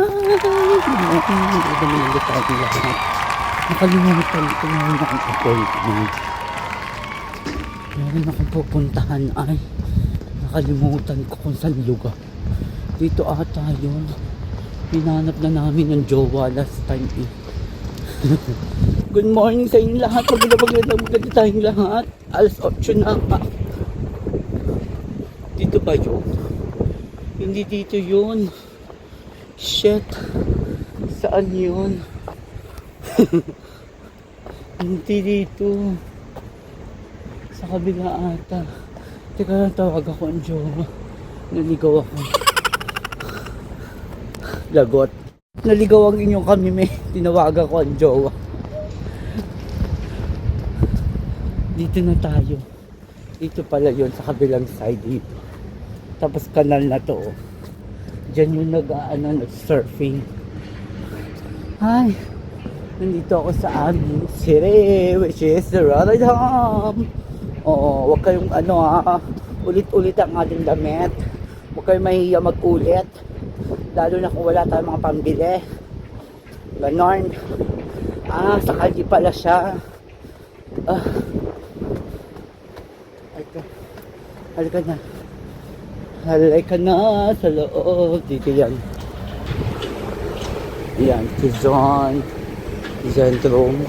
Mo lang tayo lahat. Nakalimutan ko na yun ang appointment. Meron akong pupuntahan ay nakalimutan ko kung saan lugar. Dito ata yun. Hinanap na namin yung jowa last time eh. Good morning sa inyo lahat. Maganda maganda tayong lahat. Alas 8 na nga. Dito ba yun? Hindi dito yun. Shit. Saan yun? Hindi dito. Sa kabila ata. Teka lang, tawag ako ang jowa. Naligaw ako. Lagot. Naligaw ang inyong kami, may tinawagan ko ang jowa. Dito na tayo. Dito pala yun sa kabilang side dito. Tapos kanal na to. oh. Diyan yung nag, ano, nag-surfing. Hi! Nandito ako sa aming city, which is the Rotterdam. Oo, wag kayong ano ha, ulit-ulit ang ating damit. Huwag kayong mahihiya mag-ulit. Lalo na kung wala tayong mga pambili. Ganon. Ah, sa kalye pala siya. Ah. Halika. Halika na. Halika na sa loob. Dito yan. Yan, Quezon. Zentrum.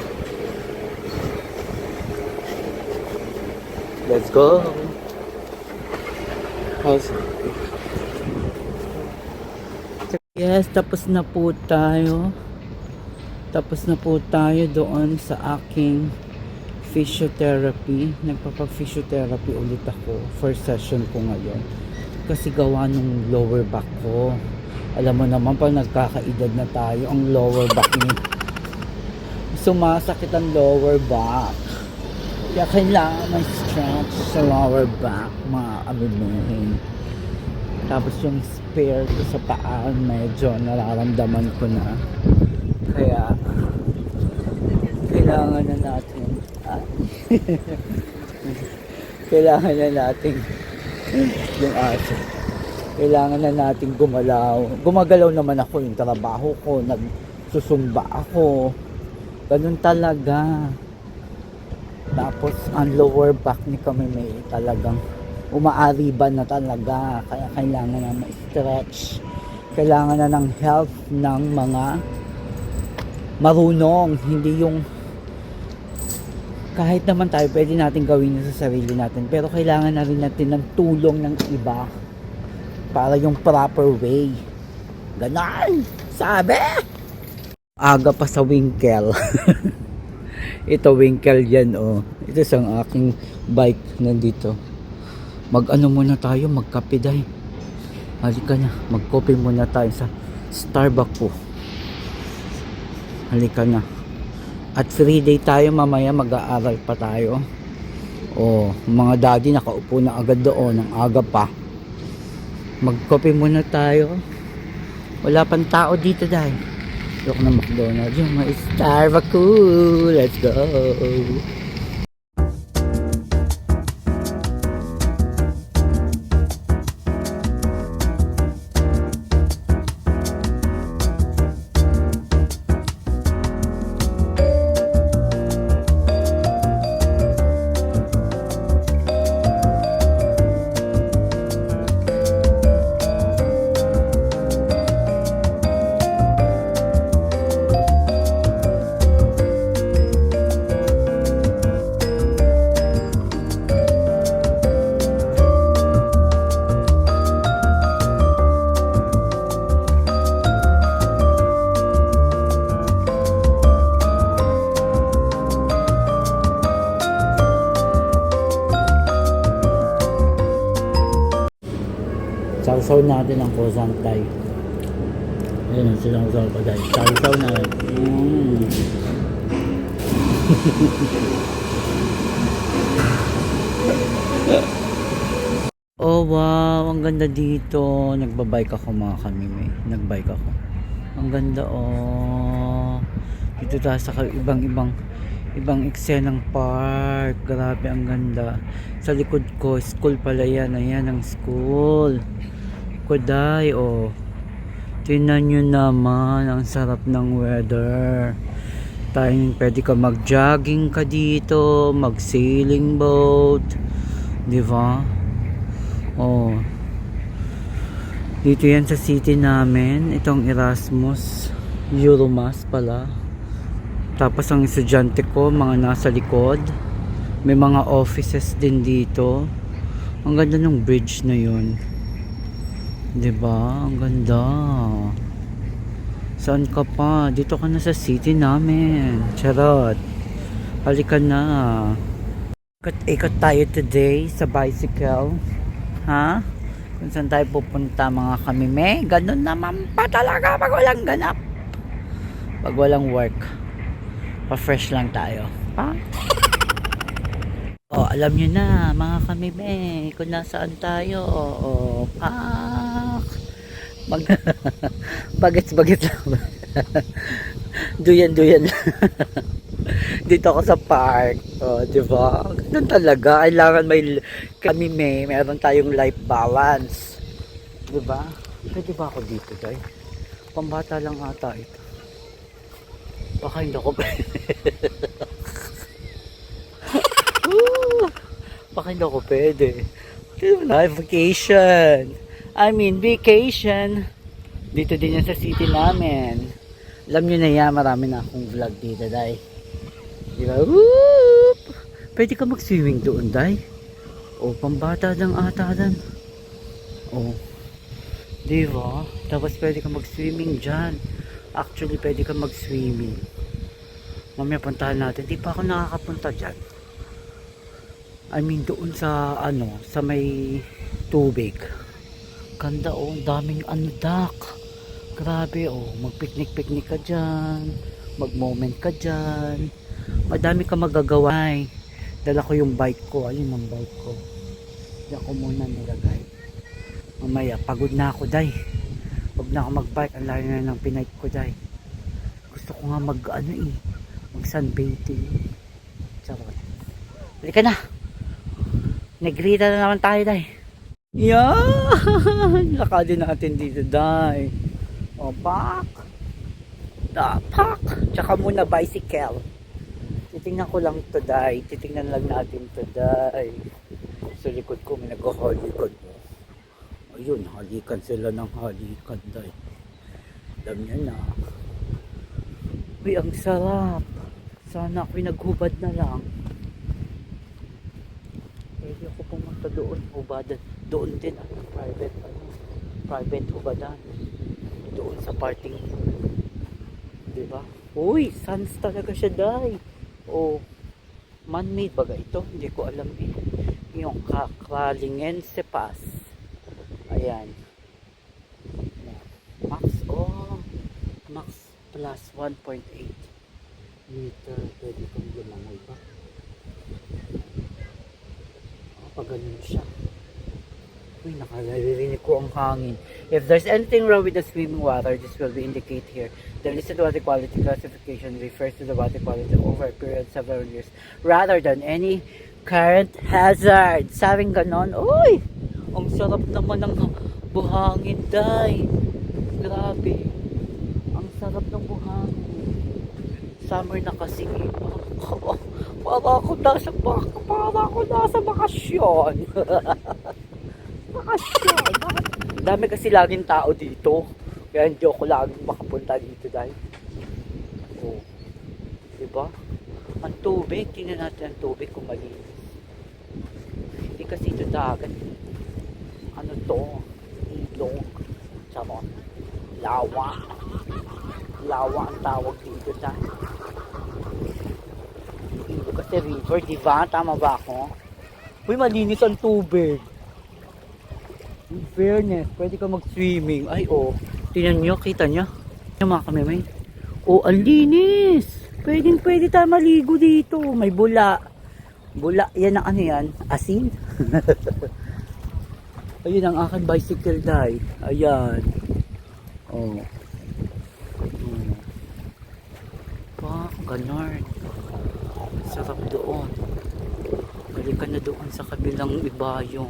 Let's go. How's Yes, tapos na po tayo. Tapos na po tayo doon sa aking physiotherapy. Nagpapa-physiotherapy ulit ako. First session ko ngayon. Kasi gawa nung lower back ko. Alam mo naman pag nagkakaedad na tayo, ang lower back ni sumasakit ang lower back. Kaya kailangan may stretch sa lower back, mga abimuhin. Tapos yung spare ko sa paa, medyo nararamdaman ko na. Kaya, kailangan na natin, kailangan na natin yung aso. Kailangan na natin gumalaw. Gumagalaw naman ako yung trabaho ko, nagsusumba ako. Ganun talaga. Tapos ang lower back ni kami may talagang umaariban na talaga. Kaya kailangan na ma-stretch. Kailangan na ng help ng mga marunong. Hindi yung kahit naman tayo pwede natin gawin yun sa sarili natin. Pero kailangan na rin natin ng tulong ng iba para yung proper way. Ganon! Sabi! Aga pa sa winkle. Ito winkle yan oh. Ito sa aking bike nandito. Mag-ano muna tayo, magkape dahil. Halika na, magkope muna tayo sa Starbucks po. Halika na. At free day tayo mamaya mag-aaral pa tayo. Oh, mga daddy nakaupo na agad doon ng aga pa. Magkope muna tayo. Wala pang tao dito dahil. Look na McDonald's. Yung may Starbucks. Let's go. Sausaw natin ang kusantay. Ayan ang sinausaw ko dahil. Sausaw na. Mm. oh wow, ang ganda dito. Nagbabike ako mga kamime. Nagbike ako. Ang ganda oh. Dito tayo sa ibang-ibang ibang eksenang park. Grabe ang ganda. Sa likod ko, school pala yan. Ayan ang school. Koday, oh. Tingnan nyo naman, ang sarap ng weather. Tayo, pwede ka mag-jogging ka dito, mag-sailing boat. Di ba? Oh. Dito yan sa city namin. Itong Erasmus. Euromas pala. Tapos ang estudyante ko, mga nasa likod. May mga offices din dito. Ang ganda ng bridge na yun. 'Di ba? Ang ganda. Saan ka pa? Dito ka na sa city namin. Charot. Halika na. Ikot-ikot tayo today sa bicycle. Ha? Kung saan tayo pupunta mga kamime. Ganun naman pa talaga pag walang ganap. Pag walang work. Pa-fresh lang tayo. Pa? Oh, alam nyo na, mga kamime, kung nasaan tayo. Oh, pak. Mag bagets-bagets lang. duyan-duyan lang. Dito ako sa park. Oh, di ba? Ganun talaga. Kailangan may kamime, meron tayong life balance. Di ba? Pwede ba ako dito, guys? Pambata lang ata ito. Baka hindi ako Woo! Baka hindi ako pwede. Na, vacation. I mean, vacation. Dito din yan sa city namin. Alam nyo na yan, marami na akong vlog dito, day. Di ba? Whoop! Pwede ka mag-swimming doon, day. O, pambata lang ata dan. O. Di ba? Tapos pwede ka mag-swimming dyan. Actually, pwede ka mag-swimming. Mamaya puntahan natin. Di pa ako nakakapunta dyan. I mean doon sa ano, sa may tubig. Ganda oh, daming ano duck. Grabe oh, mag-picnic-picnic ka diyan, mag-moment ka diyan. Madami ka magagawa. eh. Dala ko yung bike ko, ayun ang bike ko. Diyan ko muna nilagay. Mamaya, pagod na ako, day. Huwag na ako mag-bike, ang layo na ng pinike ko, day. Gusto ko nga mag, ano eh, mag sunbathing. Charot. Halika na. Negrita na naman tayo, Day. Yan! Lakadin natin dito, Day. O, pak! Da, pak! Tsaka muna bicycle. Titingnan ko lang to, Day. Titingnan lang natin to, Day. Sa likod ko, may nag-halikan mo. Ayun, halikan sila ng halikan, Day. Alam niya na. Uy, ang sarap. Sana ako'y naghubad na lang. Pwede ako pumunta doon, hubadan. Doon din, ano, private, ano, private hubadan. Doon sa parting, di ba? Uy, sans talaga siya, day. O, man-made baga ito? Hindi ko alam eh. Yung Kralingense Pass. Ayan. Max, oh, max plus 1.8 meter. Pwede kong lumangoy ba? pag ganun siya. Uy, nakaririnig ko ang hangin. If there's anything wrong with the swimming water, this will be indicated here. The listed water quality classification refers to the water quality over a period of several years rather than any current hazard. Sabing ganon, uy! Ang sarap naman ng buhangin, day. Grabe. Ang sarap ng buhangin. Summer na kasi. Para ako nasa para ako nasa bakasyon. Bakit? Dami kasi laging tao dito. Kaya hindi ako laging makapunta dito dahil. Oh. Diba? Ang tubig, tingnan natin ang tubig kung malinis. Hindi kasi ito dagat. Ano to? Ilog. Charot. Lawa. Lawa ang tawag dito dahil. Ilog kasi river, di ba? Tama ba ako? Uy, malinis ang tubig. In fairness, pwede ka mag-swimming. Ay, oh. Tingnan nyo, kita nyo. Yung mga kami, may. Oh, ang linis. Pwede, pwede tayo maligo dito. May bula. Bula, yan ang ano yan? Asin? Ayun ang aking bicycle dye. Ayan. Oh. Oh. Wow, ganon. Sarap doon. Balik ka na doon sa kabilang ibayo.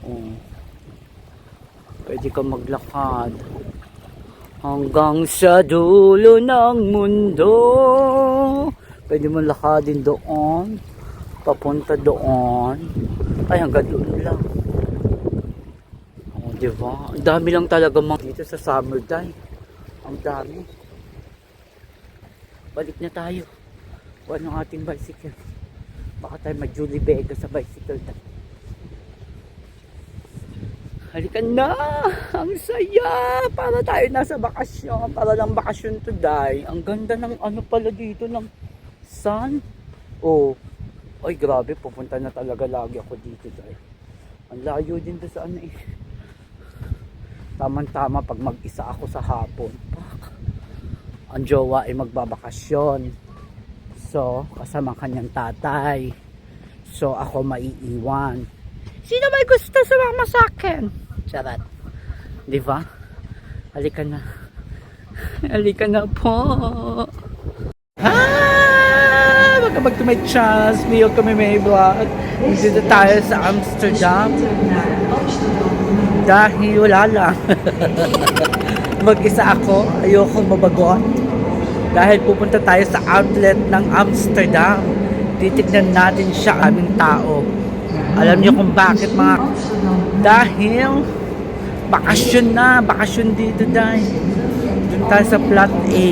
Oh. Pwede ka maglakad. Hanggang sa dulo ng mundo. Pwede mo lakadin doon. Papunta doon. Ay, hanggang doon lang. Oh, di ba? Ang dami lang talaga mga dito sa summer dive. Ang dami. Balik na tayo. Kuha ng ating bicycle. Baka tayo mag-Julie Vega sa bicycle tayo. Halika na! Ang saya! Para tayo nasa bakasyon. Para lang bakasyon today. Ang ganda ng ano pala dito ng sun. Oh. Ay, grabe. Pupunta na talaga lagi ako dito dahil. Ang layo din doon sa ano eh. Tama-tama pag mag-isa ako sa hapon. Ang jowa ay magbabakasyon. So, kasama kanyang tatay. So, ako maiiwan. Sino may gusto sumama sa akin? Charot. Di ba? Halika na. Halika na po. Ah! Magkabag to my chance. Mio kami may vlog. Dito tayo sa Amsterdam. Dahil wala lang. Mag-isa ako. Ayoko mabagot. Dahil pupunta tayo sa outlet ng Amsterdam. Titignan natin siya aming tao. Alam niyo kung bakit mga... Dahil bakasyon na. Bakasyon dito dahil. Doon tayo sa plot A.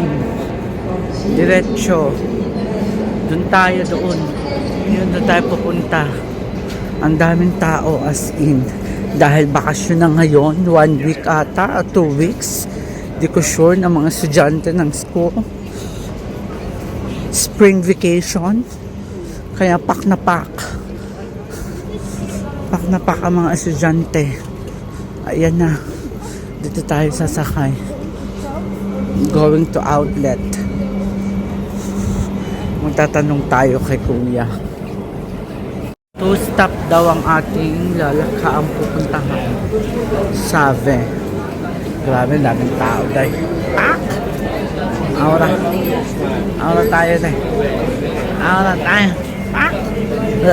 Diretso. Doon tayo doon. Yun doon tayo pupunta. Ang daming tao as in. Dahil bakasyon na ngayon, one week ata, two weeks. Di ko sure ng mga estudyante ng school. Spring vacation. Kaya pak na pak. Pak na pak ang mga estudyante. Ayan na. Dito tayo sasakay. Going to outlet. Magtatanong tayo kay kuya. Two stop daw ang ating lalakaang pupuntahan. Save. Grabe, daming tao dahil. Pak! Aura. Aura tayo dahil. Aura tayo. Pak!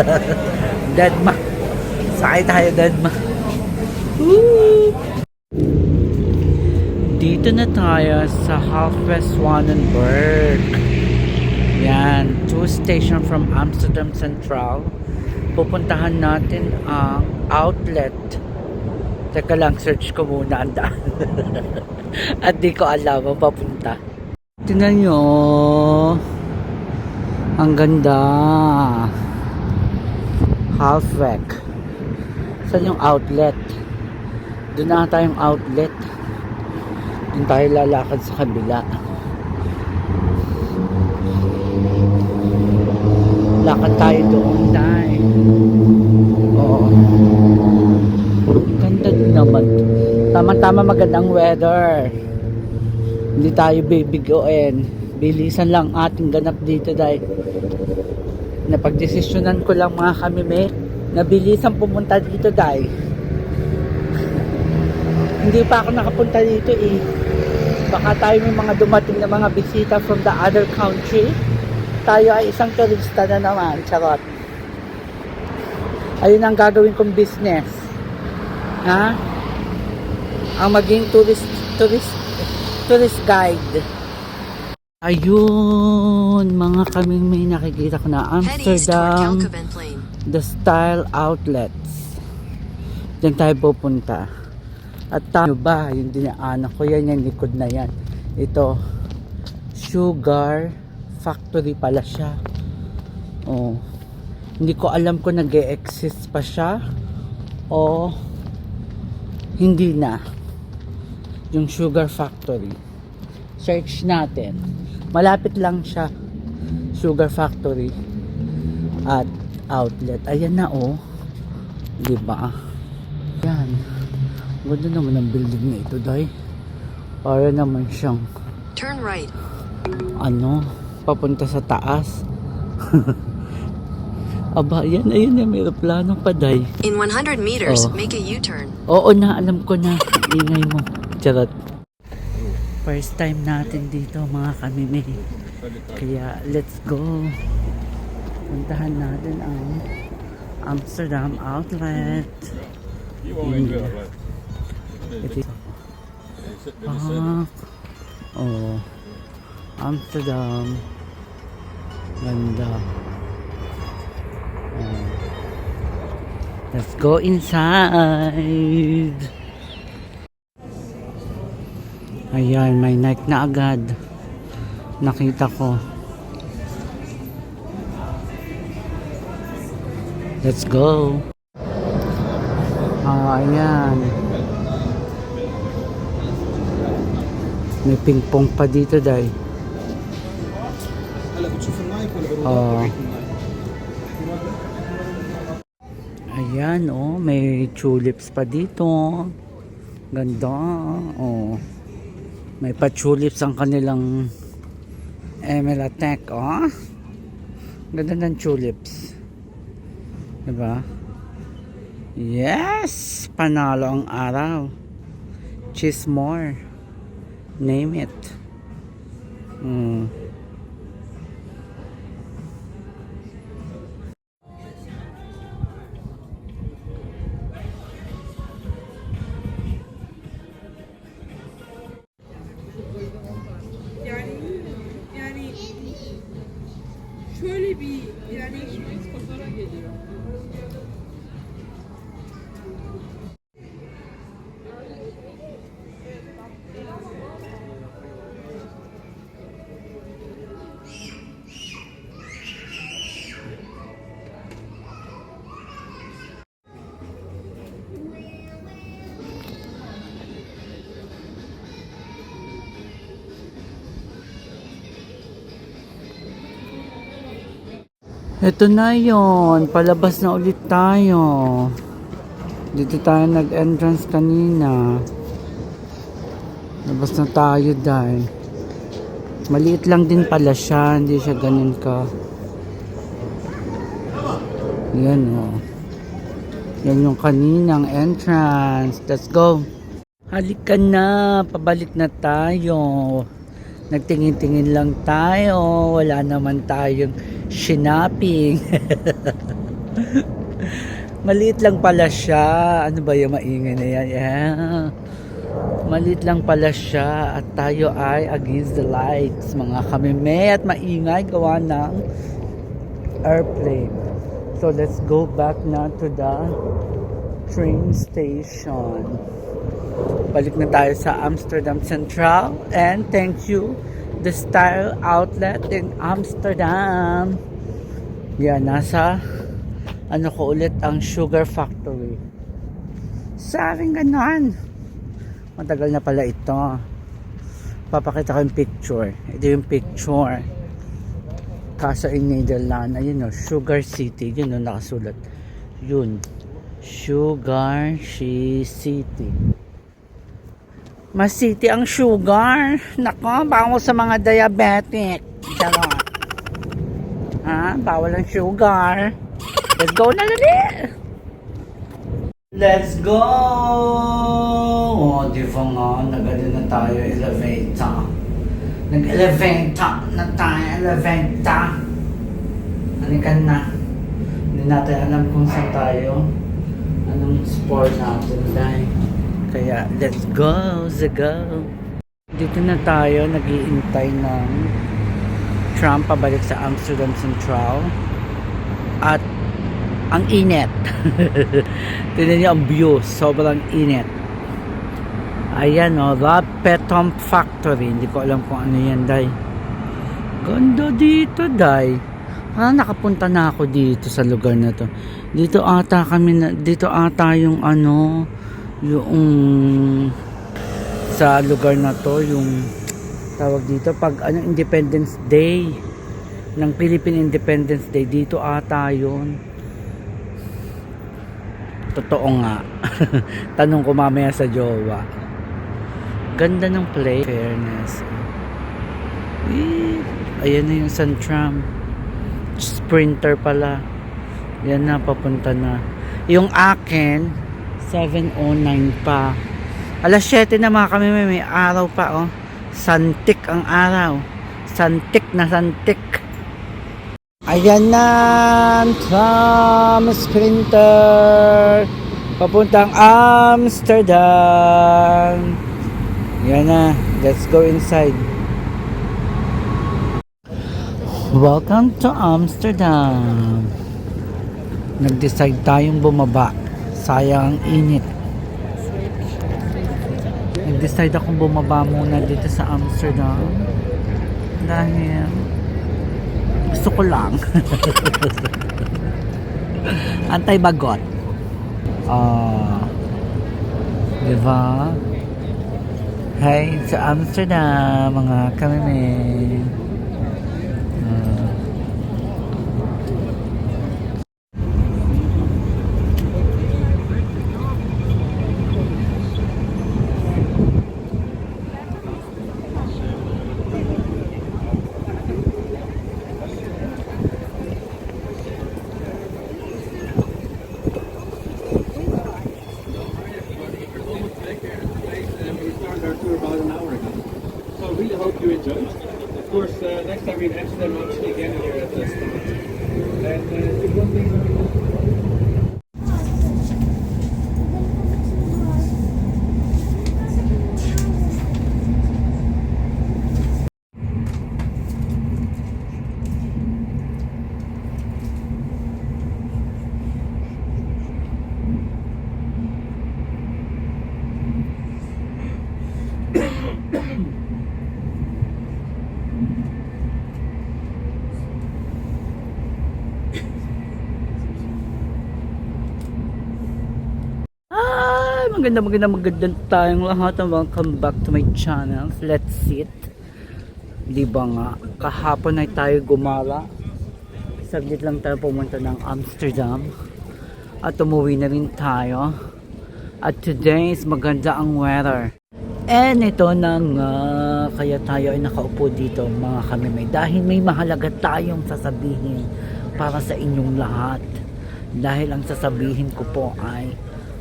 dead ma. Sakay tayo. Woo! Dito na tayo sa Halfwest Wannenberg. Yan, two station from Amsterdam Central. Pupuntahan natin ang outlet. Teka lang, search ko muna ang. At di ko alam ang papunta. Tingnan nyo. Ang ganda. Halfweg. Saan yung outlet? Doon na tayong outlet. Doon tayo lalakad sa kabila. Lakad tayo doon tayo. Oo. Ganda din naman. Tama-tama magandang weather. Hindi tayo bibigoin. Bilisan lang ating ganap dito dahil napagdesisyonan ko lang mga kami may nabilisan pumunta dito dahil hindi pa ako nakapunta dito eh. Baka tayo may mga dumating na mga bisita from the other country. Tayo ay isang turista na naman. Charot. Ayun ang gagawin kong business. Ha? Ang maging tourist, tourist, tourist guide. Ayun, mga kaming may nakikita ko na Amsterdam, the Style Outlets. Diyan tayo pupunta. At tayo ba, yung dinaanan ko, yan yung likod na yan. Ito, Sugar Factory pala siya. Oh. Hindi ko alam kung nag exist pa siya o hindi na. Yung Sugar Factory. Search natin. Malapit lang siya. Sugar Factory at outlet. Ayan na oh. 'Di ba? Yan. Ganda naman ang building na ito, day. Para naman siyang Turn right. ano, papunta sa taas. Aba, yan, ayun yan, may aeroplano pa, day. In 100 meters, Oh. make a U-turn. Oo na, alam ko na. Ingay mo. Charot. First time natin dito, mga kamimi. Kaya, let's go. Puntahan natin ang Amsterdam Outlet. In Oh. Amsterdam. Ganda. Oh. Let's go inside. Ayan, may Nike na agad. Nakita ko. Let's go. Ah, ayan. May ping pong pa dito dahil. Oh. Ah. Ayan, oh, may tulips pa dito. Ganda, oh. May pa-tulips ang kanilang Emelatec, oh. Ganda ng tulips. Diba? Yes! Panalo ang araw. Cheese more. Name it. Mm. Şöyle bir yani pazara geliyor. Ito na yon, palabas na ulit tayo. Dito tayo nag-entrance kanina. Labas na tayo dahil. Maliit lang din pala siya, hindi siya ganun ka. Yan o. Yan yung kaninang entrance. Let's go. Halika na, pabalik na tayo. Nagtingin-tingin lang tayo. Wala naman tayong shinaping. Maliit lang pala siya. Ano ba yung maingay na yan? Yeah. Maliit lang pala siya at tayo ay against the lights. Mga kamime at maingay gawa ng airplane. So let's go back na to the train station. Balik na tayo sa Amsterdam Central and thank you the Style Outlet in Amsterdam. Yan, nasa ano ko ulit ang Sugar Factory. Sabing ganon. Matagal na pala ito. Papakita ko yung picture. Ito yung picture. Kaso in Netherlands, ayun o, Sugar City. Yun o, nakasulat. Yun. Sugar City. Mas city ang sugar. Nako, bawal sa mga diabetic. Charot. Ha? Bawal ang sugar. Let's go na lali! Let's go! Oh, di ba nga, nagano na tayo, elevator. Nag-elevator na tayo, elevator. Halikan na. Hindi natin alam kung saan tayo. Anong sport natin dahil. Kaya, let's go, let's go. Dito na tayo, nag-iintay ng tram pabalik sa Amsterdam Central. At ang init. Tignan niyo ang view, sobrang init. Ayan o, oh, The Petom Factory. Hindi ko alam kung ano yan, Day. Ganda dito, Day. Ah, nakapunta na ako dito sa lugar na to. Dito ata kami na, dito ata yung ano, yung sa lugar na to, yung tawag dito, pag ano, Independence Day ng Philippine Independence Day, dito ata yun. Totoo nga. Tanong ko mamaya sa jowa. Ganda ng play. Fairness. Eh, ayan na yung Santram. Sprinter pala. Yan na, papunta na. Yung akin, 7.09 pa. Alas 7 na mga kami, may, may araw pa, oh. Santik ang araw. Santik na santik. Ayan na tram sprinter papuntang Amsterdam. Yan na. Let's go inside. Welcome to Amsterdam. Nag-decide tayong bumaba. Sayang ang init. Nag-decide akong bumaba muna dito sa Amsterdam. Dahil gusto ko lang. Antay bagot. Ah. diba? Hey, sa Amsterdam, mga kameme. Ah. and we started our tour about an hour ago. So I really hope you enjoyed. Of course, uh, next time we're in Amsterdam, I'm actually again here at the start. And uh, it's one thing Ay, maganda maganda maganda tayong lahat. And Welcome back to my channel. Let's sit. Di ba nga, kahapon ay tayo gumala. Saglit lang tayo pumunta ng Amsterdam. At umuwi na rin tayo. At today is maganda ang weather. And ito na nga, kaya tayo ay nakaupo dito mga kami may dahil may mahalaga tayong sasabihin para sa inyong lahat. Dahil ang sasabihin ko po ay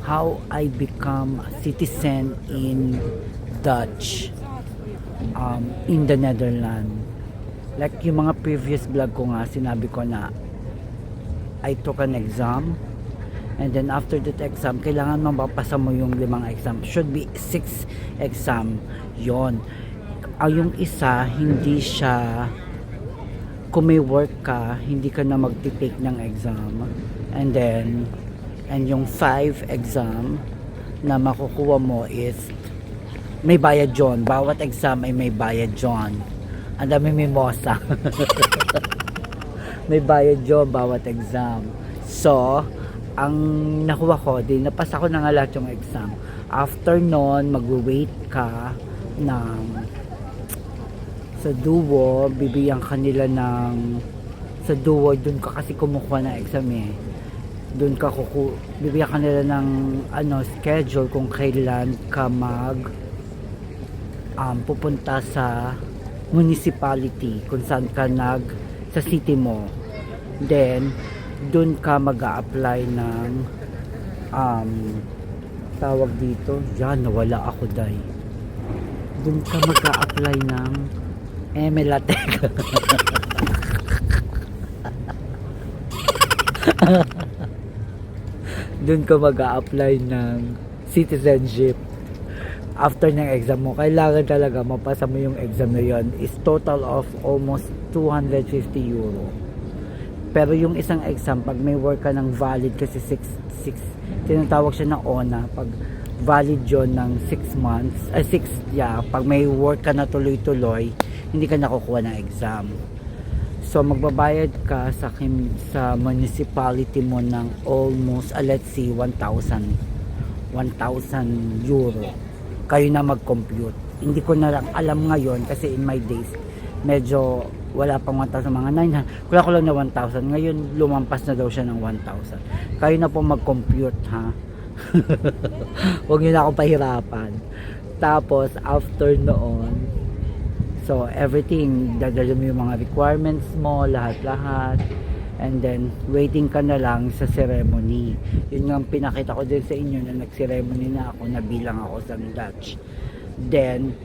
how I become a citizen in Dutch um, in the Netherlands. Like yung mga previous vlog ko nga, sinabi ko na I took an exam and then after that exam, kailangan mapapasa mo yung limang exam. Should be six exam. yon Ang yung isa, hindi siya kung may work ka, hindi ka na magti-take ng exam. And then, and yung five exam na makukuha mo is may bayad John. Bawat exam ay may bayad John. Ang dami mimosa. may bayad John bawat exam. So, ang nakuha ko, di napasa ko na nga lahat yung exam. After nun, mag-wait ka ng sa duo, bibigyan kanila ng sa duo, dun ka kasi kumukuha ng exam eh. Dun ka kuku, bibigyan kanila ng ano, schedule kung kailan ka mag um, pupunta sa municipality kung saan ka nag sa city mo. Then, dun ka mag apply ng um, tawag dito, yan, nawala ako day. Dun ka mag apply ng Emelatek. dun ka mag apply ng citizenship after ng exam mo, kailangan talaga mapasa mo yung exam na yun is total of almost 250 euro. Pero yung isang exam, pag may work ka ng valid kasi 6, 6 tinatawag siya na ONA, pag valid yon ng 6 months, ay 6, yeah, pag may work ka na tuloy-tuloy, hindi ka nakukuha ng exam. So magbabayad ka sa sa municipality mo ng almost uh, let's see 1,000 1,000 euro. Kayo na mag-compute. Hindi ko na lang alam ngayon kasi in my days medyo wala pang 1,000 mga 900. Kula ko lang na 1,000. Ngayon lumampas na daw siya ng 1,000. Kayo na po mag-compute ha. Huwag niyo na ako pahirapan. Tapos after noon So, everything, dadala mo yung mga requirements mo, lahat-lahat. And then, waiting ka na lang sa ceremony. Yun nga pinakita ko din sa inyo na nag-ceremony na ako, nabilang ako sa Dutch. Then,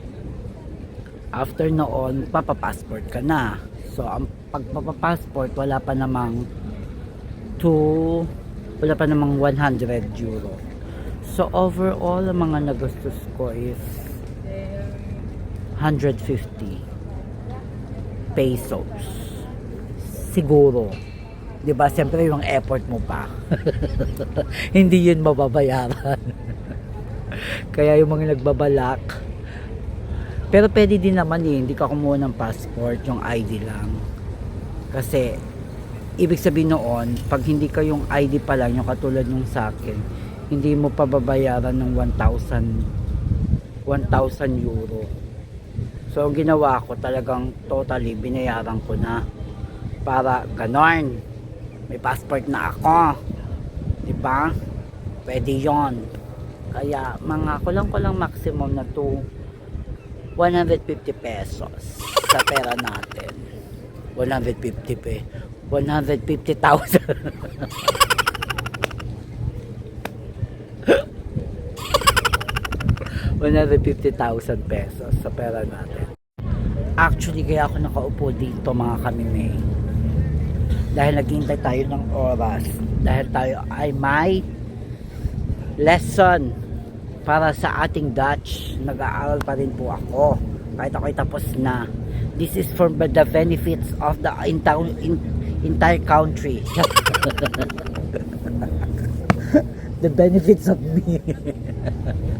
after noon, papapassport ka na. So, ang pagpapassport, wala pa namang to, wala pa namang 100 euro. So, overall, ang mga nagastos ko is 150 pesos. Siguro. 'Di ba? Siyempre yung effort mo pa. Hindi yun mababayaran. Kaya yung mga nagbabalak. Pero pwede din naman eh, hindi ka kumuha ng passport, yung ID lang. Kasi, ibig sabihin noon, pag hindi ka yung ID pa lang, yung katulad nung sa akin, hindi mo pa babayaran ng 1,000 1,000 euro. So, ang ginawa ko talagang totally binayaran ko na para ganon. May passport na ako. 'Di ba? Pwede 'yon. Kaya mga kulang-kulang maximum na to 150 pesos sa pera natin. 150 pe. 150,000. $150,000 pesos sa pera natin. Actually, kaya ako nakaupo dito mga kamime. Dahil naghihintay tayo ng oras. Dahil tayo ay may lesson para sa ating Dutch. Nag-aaral pa rin po ako. Kahit ako'y tapos na. This is for the benefits of the entire, entire country. the benefits of me.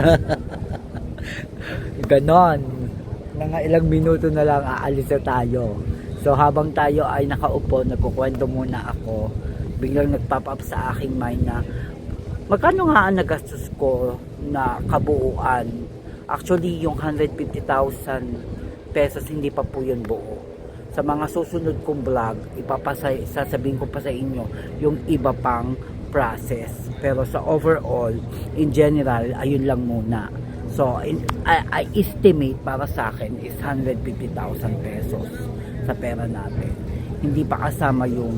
Ganon. Mga ilang minuto na lang aalis na tayo. So habang tayo ay nakaupo, nagkukwento muna ako. Biglang nagpop up sa aking mind na magkano nga ang nagastos ko na kabuuan. Actually, yung 150,000 pesos hindi pa po yun buo. Sa mga susunod kong vlog, ipapasay, sasabihin ko pa sa inyo yung iba pang process. Pero sa overall, in general, ayun lang muna. So, in, I, I estimate para sa akin is 150,000 pesos sa pera natin. Hindi pa kasama yung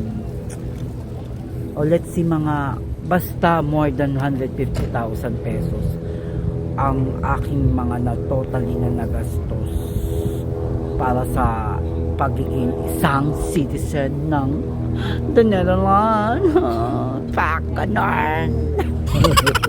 o let's see mga basta more than 150,000 pesos ang aking mga na totally na nagastos para sa pagiging isang citizen ng the Netherlands. Pak, ganon.